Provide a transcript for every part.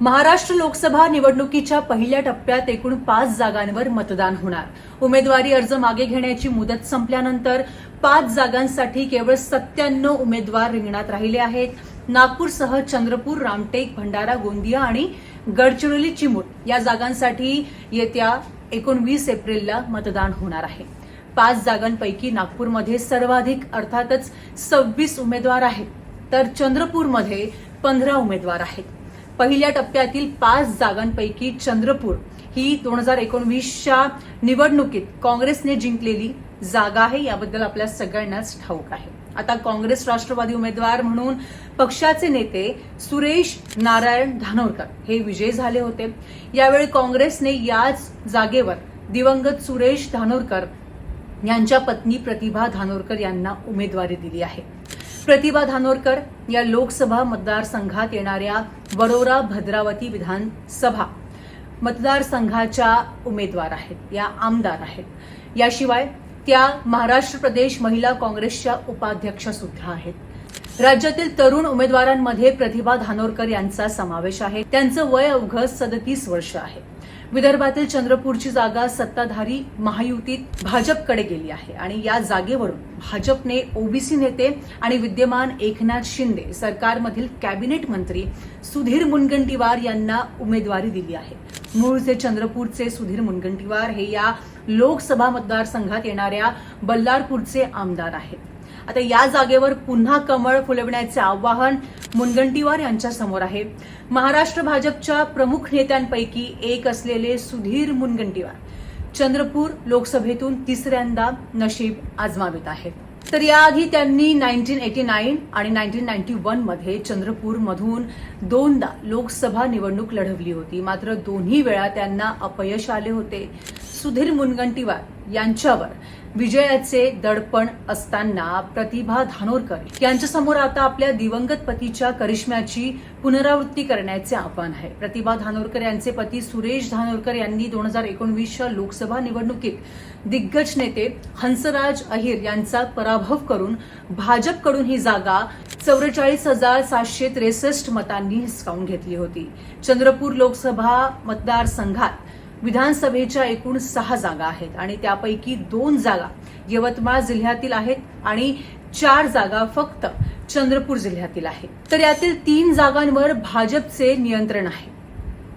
महाराष्ट्र लोकसभा निवडणुकीच्या पहिल्या टप्प्यात एकूण पाच जागांवर मतदान होणार. उमेदवारी अर्ज मागे घेण्याची मुदत संपल्यानंतर पाच जागांसाठी केवळ सत्त्याण्णव उमेदवार रिंगणात राहिले आहेत. नागपूरसह चंद्रपूर रामटेक भंडारा गोंदिया आणि गडचिरोली चिमूर या जागांसाठी येत्या एकोणवीस एप्रिलला मतदान होणार आहे. पाच जागांपैकी नागपूरमध्ये सर्वाधिक अर्थातच सव्वीस उमेदवार आहेत. तर चंद्रपूरमध्ये पंधरा उमेदवार आहेत. पहिल्या टप्प्यातील पाच जागांपैकी चंद्रपूर ही दोन हजार एकोणवीसच्या निवडणुकीत काँग्रेसने जिंकलेली जागा आहे. याबद्दल आपल्या सगळ्यांनाच ठाऊक आहे. आता काँग्रेस राष्ट्रवादी उमेदवार म्हणून पक्षाचे नेते सुरेश नारायण धानोरकर हे विजयी झाले होते. यावेळी काँग्रेसने याच जागेवर दिवंगत सुरेश धानोरकर यांच्या पत्नी प्रतिभा धानोरकर यांना उमेदवारी दिली आहे. प्रतिभा धानोरकर या लोकसभा मतदारसंघात येणाऱ्या वरोरा भद्रावती विधानसभा मतदारसंघाच्या उमेदवार आहेत या आमदार आहेत. याशिवाय त्या महाराष्ट्र प्रदेश महिला काँग्रेसच्या उपाध्यक्ष सुद्धा आहेत. राज्यातील तरुण उमेदवारांमध्ये प्रतिभा धानोरकर यांचा समावेश आहे. त्यांचं वय अवघं सदतीस वर्ष आहे. विदर्भातील चंद्रपूरची जागा सत्ताधारी महायुतीत भाजपकडे गेली आहे. आणि या जागेवरून भाजपने ओबीसी नेते आणि विद्यमान एकनाथ शिंदे सरकारमधील कॅबिनेट मंत्री सुधीर मुनगंटीवार यांना उमेदवारी दिली आहे. मूळचे चंद्रपूरचे सुधीर मुनगंटीवार हे या लोकसभा मतदारसंघात येणाऱ्या बल्लारपूरचे आमदार आहेत. आता या जागेवर पुन्हा कमळ फुलवण्याचे आवाहन मुनगंटीवार यांच्या समोर आहे. महाराष्ट्र भाजपच्या प्रमुख नेत्यांपैकी एक असलेले सुधीर मुनगंटीवार. चंद्रपूर लोकसभेतून तिसऱ्यांदा नशीब आजमावित आहेत. तर याआधी त्यांनी नाईन्टीन एटी नाईन आणि नाईन्टीन नाईन्टी वनमध्ये चंद्रपूरमधून दोनदा लोकसभा निवडणूक लढवली होती. मात्र दोन्ही वेळा त्यांना अपयश आले होते. सुधीर मुनगंटीवार यांच्यावर विजयाचे दडपण असताना प्रतिभा धानोरकर यांच्यासमोर आता आपल्या दिवंगत पतीच्या करिश्म्याची पुनरावृत्ती करण्याचे आव्हान आहे. प्रतिभा धानोरकर यांचे पती सुरेश धानोरकर यांनी दोन हजार एकोणवीसच्या लोकसभा निवडणुकीत दिग्गज नेते हंसराज अहिर यांचा पराभव करून भाजपकडून ही जागा चौवेचाळीस हजार सातशे त्रेसष्ट मतांनी हिसकावून घेतली होती. चंद्रपूर लोकसभा मतदारसंघात विधानसभेच्या एकूण सहा जागा आहेत आणि त्यापैकी दोन जागा यवतमाळ जिल्ह्यातील आहेत आणि चार जागा फक्त चंद्रपूर जिल्ह्यातील आहेत. तर यातील तीन जागांवर भाजपचे नियंत्रण आहे.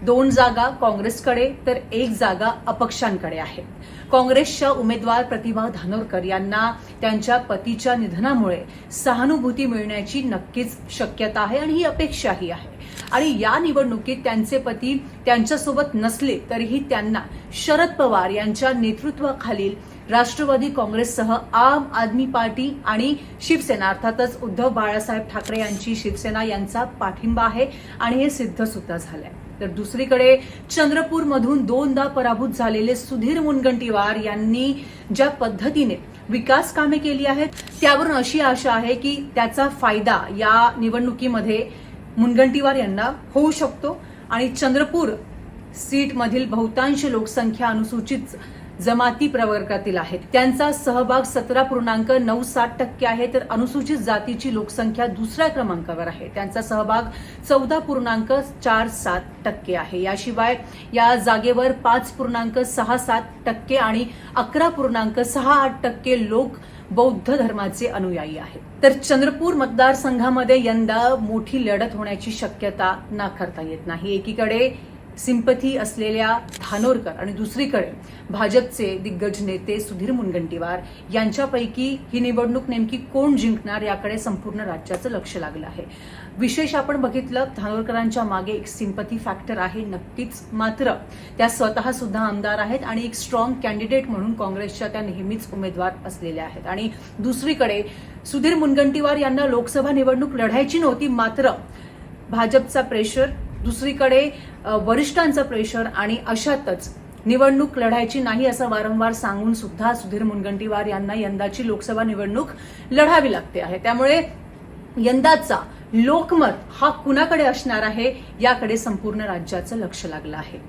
दोन जागा काँग्रेसकडे तर एक जागा अपक्षांकडे आहे. काँग्रेसच्या उमेदवार प्रतिभा धानोरकर यांना त्यांच्या पतीच्या निधनामुळे सहानुभूती मिळण्याची नक्कीच शक्यता आहे आणि ही अपेक्षाही आहे. आणि या निवडणुकीत त्यांचे पती त्यांच्यासोबत नसले तरीही त्यांना शरद पवार यांच्या नेतृत्वाखालील राष्ट्रवादी काँग्रेससह आम आदमी पार्टी आणि शिवसेना अर्थातच उद्धव बाळासाहेब ठाकरे यांची शिवसेना यांचा पाठिंबा आहे आणि हे सिद्ध सुद्धा झालंय. तर दुसरीकडे चंद्रपूरमधून दोनदा पराभूत झालेले सुधीर मुनगंटीवार यांनी ज्या पद्धतीने विकास कामे केली आहेत त्यावरून अशी आशा आहे की त्याचा फायदा या निवडणुकीमध्ये मुनगंटीवार यांना होऊ शकतो. आणि चंद्रपूर सीटमधील बहुतांश लोकसंख्या अनुसूचित जमाती प्रवर्गातील आहेत. त्यांचा सहभाग सतरा पूर्णांक नऊ सात टक्के आहे तर अनुसूचित जातीची लोकसंख्या दुसऱ्या क्रमांकावर आहे. त्यांचा सहभाग चौदा पूर्णांक चार सात टक्के आहे. याशिवाय या जागेवर पाच पूर्णांक सहा सात टक्के आणि अकरा पूर्णांक सहा आठ टक्के लोक बौद्ध धर्माचे अनुयायी आहेत. तर चंद्रपूर मतदारसंघामध्ये यंदा मोठी लढत होण्याची शक्यता नाकारता येत नाही. एकीकडे सिंपथी असलेल्या धानोरकर आणि दुसरीकडे भाजपचे दिग्गज नेते सुधीर मुनगंटीवार यांच्यापैकी ही निवडणूक नेमकी कोण जिंकणार याकडे संपूर्ण राज्याचं लक्ष लागलं आहे. विशेष आपण बघितलं धानोरकरांच्या मागे एक सिंपथी फॅक्टर आहे नक्कीच मात्र. त्या स्वतः सुद्धा आमदार आहेत आणि एक स्ट्रॉंग कॅन्डिडेट म्हणून काँग्रेसच्या त्या नेहमीच उमेदवार असलेल्या आहेत. आणि दुसरीकडे सुधीर मुनगंटीवार यांना लोकसभा निवडणूक लढायची नव्हती मात्र भाजपचा प्रेशर दुसरीकडे वरिष्ठांचं प्रेशर आणि अशातच निवडणूक लढायची नाही असं वारंवार सांगून सुद्धा सुधीर मुनगंटीवार यांना यंदाची लोकसभा निवडणूक लढावी लागते आहे. त्यामुळे यंदाचा लोकमत हा कुणाकडे असणार आहे याकडे संपूर्ण राज्याचं लक्ष लागलं आहे.